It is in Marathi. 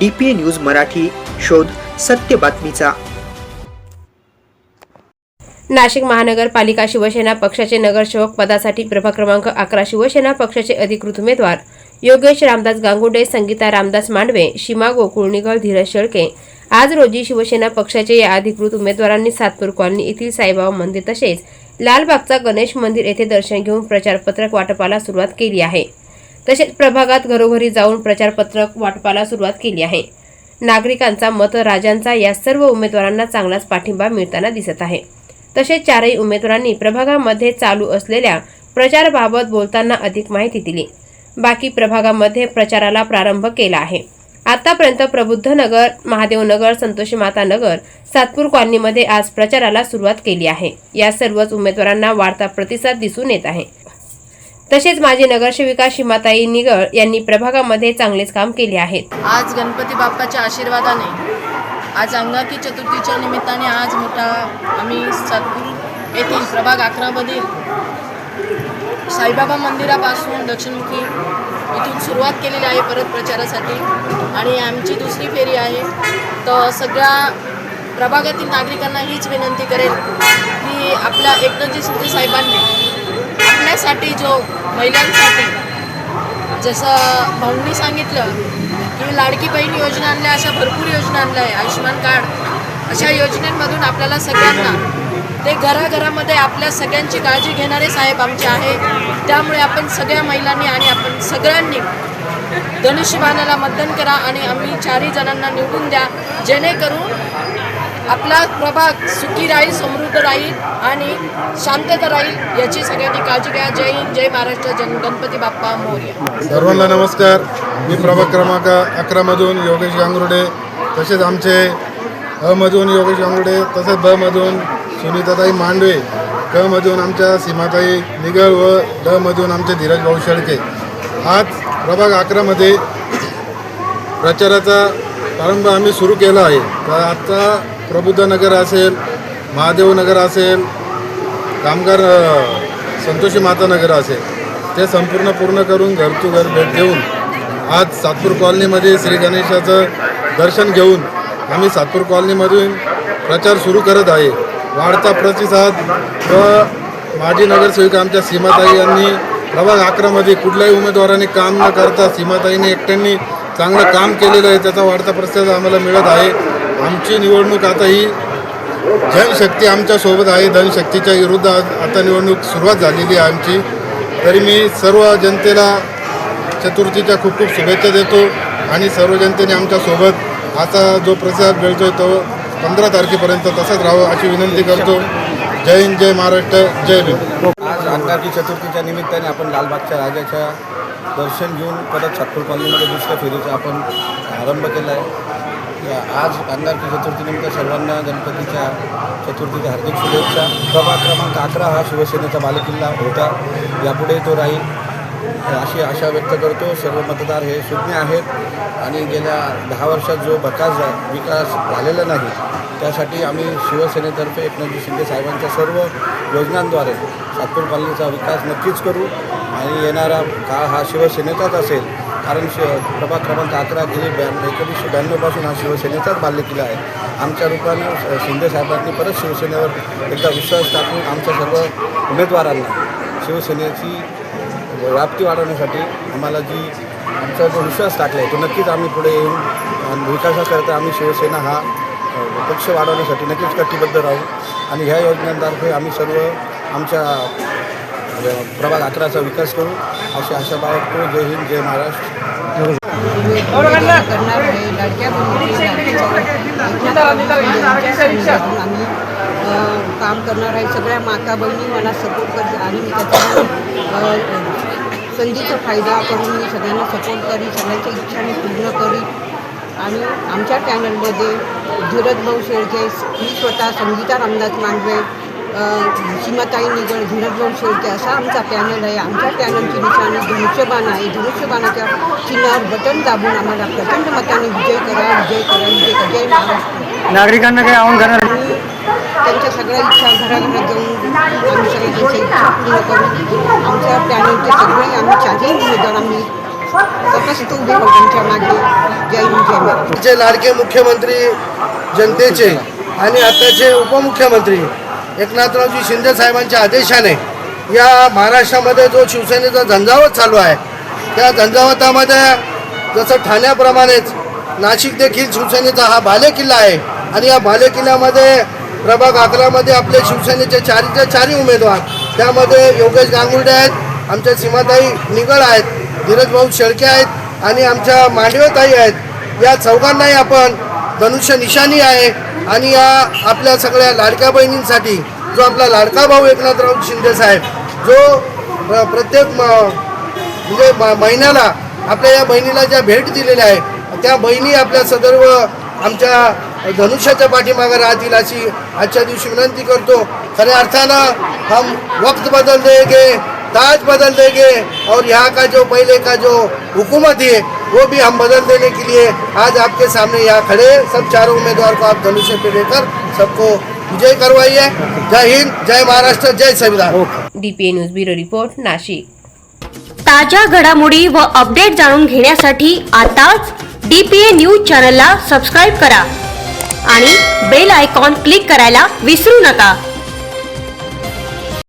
डीपीए न्यूज मराठी शोध सत्य बातमीचा. नाशिक महानगरपालिका शिवसेना पक्षाचे नगरसेवक पदासाठी प्रभाग क्रमांक अकरा शिवसेना पक्षाचे अधिकृत उमेदवार योगेश रामदास गांगुडे संगीता रामदास मांडवे शिमा गोकुळणीकर धीरज शेळके. आज रोजी शिवसेना पक्षाचे या अधिकृत उमेदवारांनी सातपूर कॉलनी येथील साईबाबा मंदिर तसेच लालबागचा गणेश मंदिर येथे दर्शन घेऊन प्रचारपत्रक वाटपाला सुरुवात केली आहे. तसेच प्रभागात घरोघरी जाऊन प्रचारपत्रक वाटपाला सुरुवात केली आहे. नागरिकांचा मतराजांचा या सर्व उमेदवारांना चांगलाच पाठिंबा मिळताना दिसत आहे. तसेच चारही उमेदवारांनी प्रभागामध्ये चालू असलेल्या प्रचाराबाबत बोलताना अधिक माहिती दिली. बाकी प्रभागामध्ये प्रचाराला प्रारंभ केला आहे. आतापर्यंत प्रबुद्ध नगर महादेव नगर संतोषी माता नगर सातपूर कॉलनीमध्ये आज प्रचाराला सुरुवात केली आहे. या सर्वच उमेदवारांना वाढता प्रतिसाद दिसून येत आहे. तसेच माजी नगरसेविका शिमाताई निगळ यांनी प्रभागामध्ये चांगलेच काम केले आहेत आज गणपती बाप्पाच्या आशीर्वादाने आज अंगाकी चतुर्थीच्या निमित्ताने आज मोठा आम्ही सातपूर येथील प्रभाग अकरामधील साईबाबा मंदिरापासून दक्षिणमुखी इथून सुरुवात केलेली आहे परत प्रचारासाठी. आणि आमची दुसरी फेरी आहे. तर सगळ्या प्रभागातील नागरिकांना हीच विनंती करेल की आपल्या एकनाथजी शिंदे साहेबांनी आपल्यासाठी महिलांसाठी. जसं भाऊंनी सांगितलं की लाडकी बहीण योजना आणल्या अशा भरपूर योजना आणल्या आहे आयुष्यमान कार्ड. अशा योजनेमधून आपल्याला सगळ्यांना ते घराघरामध्ये आपल्या सगळ्यांची काळजी घेणारे साहेब आमचे आहे. त्यामुळे आपण सगळ्या महिलांनी आणि आपण सगळ्यांनी धनुष्यबाणाला मतदान करा आणि आम्ही चारही जणांना निवडून द्या. जेणेकरून आपला प्रभाग सुखी राहील समृद्ध राहील आणि शांतता राहील याची सगळ्यांनी काळजी घ्या. जय हिंद जय महाराष्ट्र जन गणपती बाप्पा मोर्या. सर्वांना नमस्कार. मी प्रभाग क्रमांक अकरामधून योगेश गांगुर्डे तसेच आमचे अमधून योगेश गांगुर्डे तसेच बमधून सुनीताताई मांडवे कमधून आमच्या सीमाताई निगळ व डमधून आमचे धीरज भाऊ शेळके. आज प्रभाग अकरामध्ये प्रचाराचा कारण आम्ही सुरू केलं आहे. तर आत्ता प्रबुद्ध नगर असेल महादेव नगर असेल कामगार संतोषी माता नगर असेल ते संपूर्ण पूर्ण करून घर टू घर भेट देऊन आज सातपूर कॉलनीमध्ये श्री गणेशाचं दर्शन घेऊन आम्ही सातपूर कॉलनीमधून प्रचार सुरू करत आहे. वाढता प्रतिसाद व माजी नगरसेविका आमच्या सीमाताई यांनी प्रभाग अकरामध्ये कुठल्याही उमेदवाराने काम न करता सीमाताईने एकट्यांनी चांगलं काम केलेलं आहे त्याचा वाढता प्रतिसाद आम्हाला मिळत आहे. आमची निवडणूक आता ही जनशक्ती आमच्यासोबत आहे धनशक्तीच्या विरुद्ध आता निवडणूक सुरुवात झालेली आहे आमची. तरी मी सर्व जनतेला चतुर्थीच्या खूप खूप शुभेच्छा देतो आणि सर्व जनतेने आमच्यासोबत आता जो प्रतिसाद मिळतोय तो पंधरा तारखेपर्यंत तसाच राहावं अशी विनंती करतो. जय हिंद जय महाराष्ट्र जय भीम. आज अंगारकी चतुर्थीच्या निमित्ताने आपण लालबागच्या राजाच्या दर्शन घेऊन परत सातपूर कॉलनीमध्ये दुसऱ्या फेरीचा आपण आरंभ केला आहे. या- आज अंगारकी चतुर्थीनिमित्त सर्वांना गणपतीच्या चतुर्थीच्या हार्दिक शुभेच्छा. प्रभाग क्रमांक अकरा हा शिवसेनेचा बालेकिल्ला होता. यापुढे तो राहील. अशी आशा व्यक्त करतो. सर्व मतदार हे सुज्ञ आहेत. आणि गेल्या दहा वर्षात जो बकास विकास झालेला नाही त्यासाठी आम्ही शिवसेनेतर्फे एकनाथजी शिंदे साहेबांच्या सर्व योजनांद्वारे सातपूर कॉलनीचा विकास नक्कीच करू आणि येणारा काळ हा शिवसेनेचाच असेल. कारण शि प्रभाग क्रमांक अकरा गेली ब्याण्णव एकोणीसशे ब्याण्णवपासून हा शिवसेनेचाच बाल्यकिल्ला आहे. आमच्या रूपानं शिंदे साहेबांनी परत शिवसेनेवर एकदा विश्वास टाकून आमच्या सर्व उमेदवारांना शिवसेनेची व्याप्ती वाढवण्यासाठी आम्हाला जी आमचा जो विश्वास टाकला आहे तो नक्कीच आम्ही पुढे येऊन आणि विकासाकरता आम्ही शिवसेना हा पक्ष वाढवण्यासाठी नक्कीच कटिबद्ध राहू. आणि ह्या योजनांतर्फे आम्ही सर्व आमच्या प्रभाग अकराचा विकास करू. अशी आशा बाळगतो. जय हिंद जय महाराष्ट्र. करणार आहे आम्ही काम करणार आहे सगळ्या माता बहिणी मला सपोर्ट करते आणि मी त्याचा संधीचा फायदा करून मी सगळ्यांना सपोर्ट करी सगळ्यांच्या इच्छा मी पूर्ण करी आणि आमच्या चॅनलमध्ये धीरज भाऊ शेळके मी स्वतः संगीता रामदास मांडवे सीमाताई निगड धीरज भाऊ शेळके असा आमचा पॅनल आहे. आमच्या पॅनलची निशाणी धनुष्यबाण आहे. धनुष्यबाणाच्या चिन्हावर बटन दाबून आम्हाला प्रचंड मताने विजय करा विजय करा विजय करा. जय महाराष्ट्र. नागरिकांना काही आव्हान करणार? त्यांच्या सगळ्या इच्छा घराघरात जाऊन आम्ही सगळ्या त्यांच्या इच्छा पूर्ण करू आमच्या पॅनलचे सगळे आम्ही चारही उमेदवार आम्ही तपस्त उभे राहू त्यांच्या मागे जे लाडके मुख्यमंत्री जनतेचे आणि आताचे उपमुख्यमंत्री एकनाथरावजी शिंदे साहेबांच्या आदेशाने या महाराष्ट्रामध्ये जो शिवसेनेचा झंझावत चालू आहे त्या झंझावतामध्ये जसं ठाण्याप्रमाणेच नाशिक देखील शिवसेनेचा हा बालेकिल्ला आहे आणि या बालेकिल्ल्यामध्ये प्रभाग अकरामध्ये आपले शिवसेनेचे चारीचे चारी उमेदवार त्यामध्ये योगेश गांगुर्डे आहेत आमच्या सीमाताई निगळ आहेत धीरजभाऊ शेळके आहेत आणि आमच्या मांडवेताई आहेत. या चौघांनाही आपण धनुष्य निशाणी आहे आणि या आपल्या सगळ्या लाडक्या बहिणींसाठी जो आपला लाडका भाऊ एकनाथराव शिंदे साहेब जो प्रत्येक म म्हणजे म- महिन्याला आपल्या या बहिणीला ज्या भेट दिलेल्या आहे त्या बहिणी आपल्या सदर्व आमच्या धनुष्याच्या पाठीमागे राहतील अशी आजच्या दिवशी विनंती करतो. खऱ्या अर्थानं हम वक्त बदल देंगे ताज बदल देंगे और यहाँ का जो पहले का जो हुकूमत है वो भी हम बदल देने के लिए आज आपके सामने यहाँ खड़े सब चारों उम्मीदवार को आप धनुष्य पे लेकर सबको विजय करवाइए। जय हिंद जय महाराष्ट्र जय संविधान। DPA news bureau report Nashik. ताज्या घडामोडी व अपडेट जाणून घेण्यासाठी आताच डीपीए न्यूज चॅनलला सबस्क्राईब करा आणि बेल आयकॉन क्लिक करायला विसरू नका.